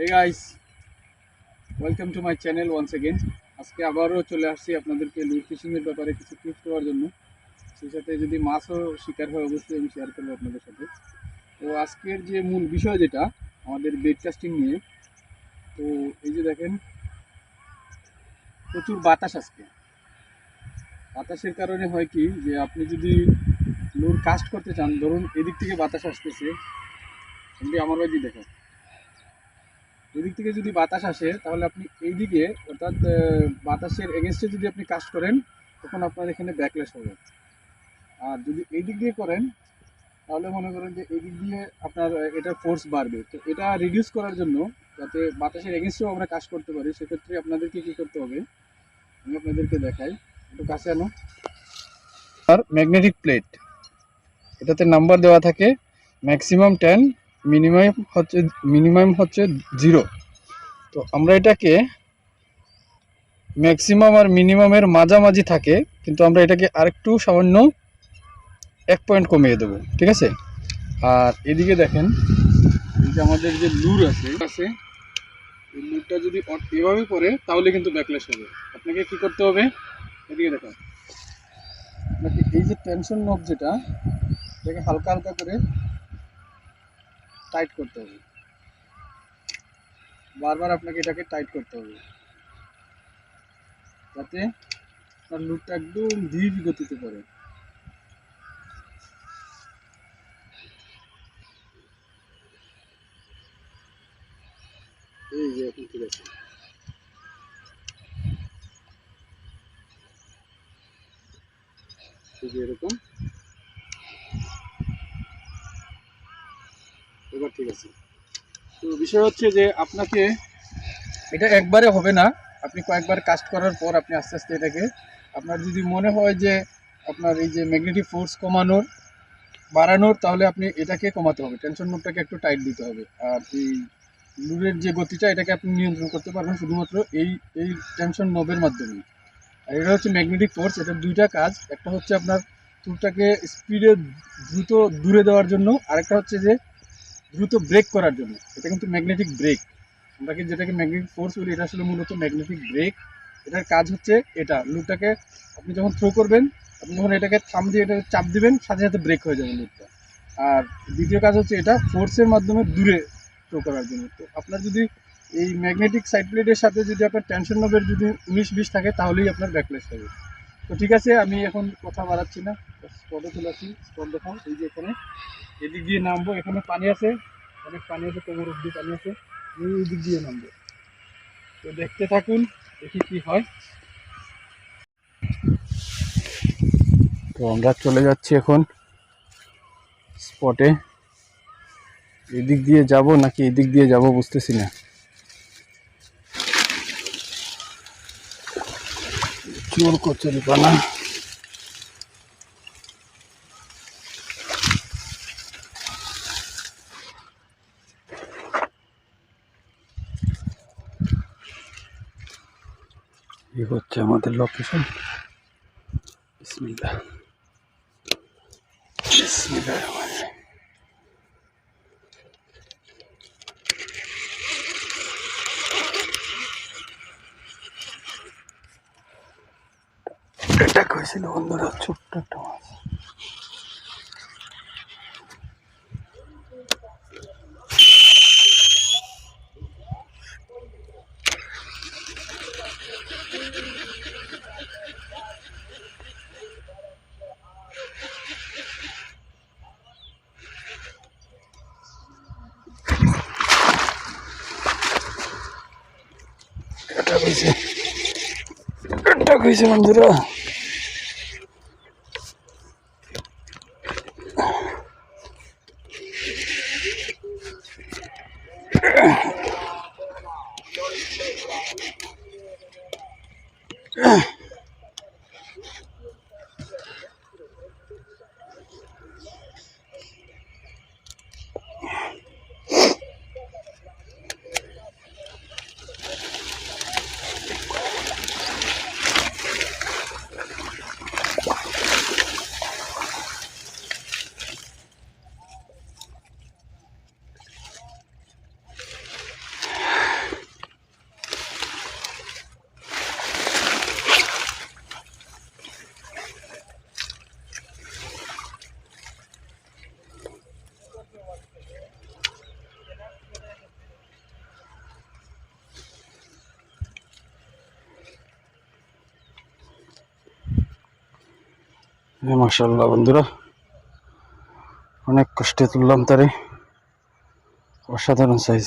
Hey guys welcome to my channel once again আজকে আবারও চলে আসছি আপনাদেরকে লুট ফিশিংয়ের ব্যাপারে কিছু টিপস দেওয়ার জন্য। সেই সাথে যদি মাছও শিকার হয়, অবশ্যই আমি শেয়ার করব আপনাদের সাথে। তো আজকের যে মূল বিষয় যেটা, আমাদের বেড কাস্টিং নিয়ে, তো এই যে দেখেন, প্রচুর বাতাস আজকে। বাতাসের কারণে হয় কি, যে আপনি যদি লুর কাস্ট করতে চান, ধরুন এদিক থেকে বাতাস আসতেছে আমার বাড়ি দেখো এদিক থেকে যদি বাতাস আসে, তাহলে আপনি এইদিকে, অর্থাৎ বাতাসের এগেনস্টে যদি আপনি কাজ করেন, তখন আপনার এখানে ব্যাকলেস হবে। আর যদি এই দিক দিয়ে করেন, তাহলে মনে করেন যে এই দিক দিয়ে আপনার এটার ফোর্স বাড়বে। তো এটা রিডিউস করার জন্য যাতে বাতাসের এগেনস্টেও আমরা কাজ করতে পারি, সেক্ষেত্রে আপনাদেরকে কী করতে হবে? আমি আপনাদেরকে দেখাই। একটু কাছে আনো। আর ম্যাগনেটিক প্লেট এটাতে নাম্বার দেওয়া থাকে ম্যাক্সিমাম টেন মিনিমাম হচ্ছে মিনিমাম হচ্ছে জিরো তো আমরা এটাকে ম্যাক্সিমাম আর মিনিমামের মাঝামাঝি থাকে, কিন্তু আমরা এটাকে আরেকটু সামান্য এক পয়েন্ট কমিয়ে দেবো, ঠিক আছে? আর এদিকে দেখেন যে আমাদের যে লুর আছে আছে লুরটা যদি এভাবে পড়ে, তাহলে কিন্তু ব্যাকলেস হবে। আপনাকে কি করতে হবে? এদিকে দেখেন। আপনাকে এই যে টেনশন নব যেটা, এটাকে হালকা হালকা করে টাইট করতে হবে বারবার আপনাকে এটাকে টাইট করতে হবে যাতে আপনার লুকটা একদম ধীর গতিতে পড়ে এই যে এখন ঠিক আছে। এই যে এরকম। এবার ঠিক আছে। তো বিষয় হচ্ছে যে আপনাকে এটা একবারে হবে না। আপনি কয়েকবার কাস্ট করার পর আপনি আস্তে আস্তে এটাকে আপনার যদি মনে হয় যে আপনার এই যে ম্যাগনেটিক ফোর্স কমানোর, বাড়ানোর, তাহলে আপনি এটাকে কমাতে হবে। টেনশন নোটটাকে একটু টাইট দিতে হবে। আর এই লুরের যে গতিটা, এটাকে আপনি নিয়ন্ত্রণ করতে পারবেন শুধুমাত্র এই এই টেনশন নোবের মাধ্যমে। আর এটা হচ্ছে ম্যাগনেটিক ফোর্স এটার দুইটা কাজ। একটা হচ্ছে আপনার টুলটাকে স্পিডে দ্রুত দূরে দেওয়ার জন্য, আরেকটা হচ্ছে যে দ্রুত ব্রেক করার জন্য। এটা কিন্তু ম্যাগনেটিক ব্রেক আমরা কি যেটাকে ম্যাগনেটিক ফোর্স বলি, এটা আসলে মূলত ম্যাগনেটিক ব্রেক এটার কাজ হচ্ছে এটা। লুটটাকে আপনি যখন থ্রো করবেন, আপনি যখন এটাকে থাম দিয়ে এটা চাপ দিবেন, সাথে সাথে ব্রেক হয়ে যাবে লুটটা আর দ্বিতীয় কাজ হচ্ছে এটা ফোর্সের মাধ্যমে দূরে থ্রো করার জন্য। তো আপনার যদি এই ম্যাগনেটিক সাইড প্লেটের সাথে যদি আপনার টেনশন নবের যদি উনিশ বিশ থাকে, তাহলেই আপনার ব্যাকলেস হবে তো ঠিক আছে, আমি এখন কথা বাড়াচ্ছি না। স্পটে চলে আসি স্পট এই যে এখানে। এদিক দিয়ে নামবো, এখানে পানি আছে, অনেক পানি আছে, কোমর অব্দি পানি আছে, এই দিক দিয়ে নামবো। তো দেখতে থাকুন, দেখি কি হয়। তো আমরা চলে যাচ্ছি এখন স্পটে এদিক দিয়ে যাব নাকি এদিক দিয়ে যাব বুঝতেছি না। চোর কচুরি পানা এই হচ্ছে আমাদের লোকেশন বিসমিল্লাহ বিসমিল্লাহ কইছিল বন্ধুরা ছোট্ট একটা মাছ। এটা কইছে। এটা বন্ধুরা। Ugh. মাসাল্লাহ বন্ধুরা অনেক কষ্টে তুললাম তারে। অসাধারণ সাইজ